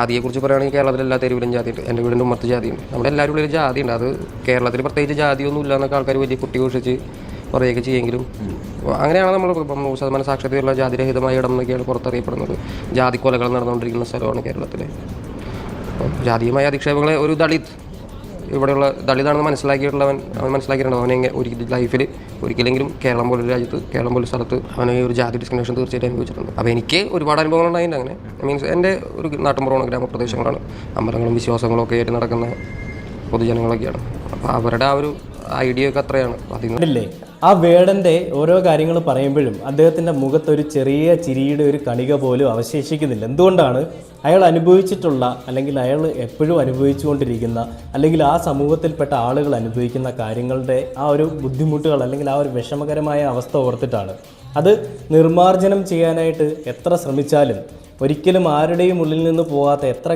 ജാതിയെക്കുറിച്ച് പറയുകയാണെങ്കിൽ കേരളത്തിൽ എല്ലാ തെരുവിലും ജാതിയുണ്ട് എന്റെ വീടിന്റെ ഉമ്മത്ത് ജാതിയുണ്ട്. നമ്മുടെ എല്ലാവരും ഉള്ളിൽ ജാതിയുണ്ട്. അത് കേരളത്തിൽ പ്രത്യേകിച്ച് ജാതിയൊന്നും ഇല്ല എന്നൊക്കെ ആൾക്കാർ വലിയ കുട്ടി ഘോഷിച്ച് പറയുകയൊക്കെ ചെയ്യുമെങ്കിലും അങ്ങനെയാണ് നമ്മൾ ഇപ്പം ശതമാനം സാക്ഷരതയുള്ള ജാതിരഹിതമായ ഇടം എന്നൊക്കെയാണ് പുറത്തറിയപ്പെടുന്നത്. ജാതിക്കൊലകൾ നടന്നുകൊണ്ടിരിക്കുന്ന സ്ഥലമാണ് കേരളത്തിലെ. ജാതീയമായ അധിക്ഷേപങ്ങളെ ഒരു ദളിത് ഇവിടെയുള്ള ദളിതാണെന്ന് മനസ്സിലാക്കിയിട്ടുള്ളവൻ അവൻ മനസ്സിലാക്കിയിട്ടുണ്ട്. അവനെ ഒരു ഒരിക്കലും ലൈഫിൽ ഒരിക്കലെങ്കിലും കേരളം പോലൊരു രാജ്യത്ത് കേരളം പോലൊരു സ്ഥലത്ത് അവനെ ഒരു ജാതി ഡിസ്ക്രിമിനേഷൻ തീർച്ചയായിട്ടും അനുഭവിച്ചിട്ടുണ്ട്. അപ്പോൾ എനിക്ക് ഒരുപാട് അനുഭവങ്ങൾ ഉണ്ടായിട്ടുണ്ട് അങ്ങനെ. മീൻസ് എന്റെ ഒരു നാട്ടുമ്പുറമാണ് ഗ്രാമപ്രദേശങ്ങളാണ്. അമ്പലങ്ങളും വിശ്വാസങ്ങളും ഒക്കെ ആയിട്ട് നടക്കുന്ന പൊതുജനങ്ങളൊക്കെയാണ്. അപ്പോൾ അവരുടെ ആ ഒരു ഐഡിയ ഒക്കെ അത്രയാണ്. അതിൽ ആ വേടന്റെ ഓരോ കാര്യങ്ങൾ പറയുമ്പോഴും അദ്ദേഹത്തിന്റെ മുഖത്ത് ഒരു ചെറിയ ചിരിയുടെ ഒരു കണിക പോലും അവശേഷിക്കുന്നില്ല. എന്തുകൊണ്ടാണ് അയാൾ അനുഭവിച്ചിട്ടുള്ള അല്ലെങ്കിൽ അയാൾ എപ്പോഴും അനുഭവിച്ചുകൊണ്ടിരിക്കുന്ന അല്ലെങ്കിൽ ആ സമൂഹത്തിൽപ്പെട്ട ആളുകൾ അനുഭവിക്കുന്ന കാര്യങ്ങളുടെ ആ ഒരു ബുദ്ധിമുട്ടുകൾ അല്ലെങ്കിൽ ആ ഒരു വിഷമകരമായ അവസ്ഥ ഓർത്തിട്ടാണ്. അത് നിർമ്മാർജനം ചെയ്യാനായിട്ട് എത്ര ശ്രമിച്ചാലും ഒരിക്കലും ആരുടെയും ഉള്ളിൽ നിന്ന് പോകാത്ത എത്ര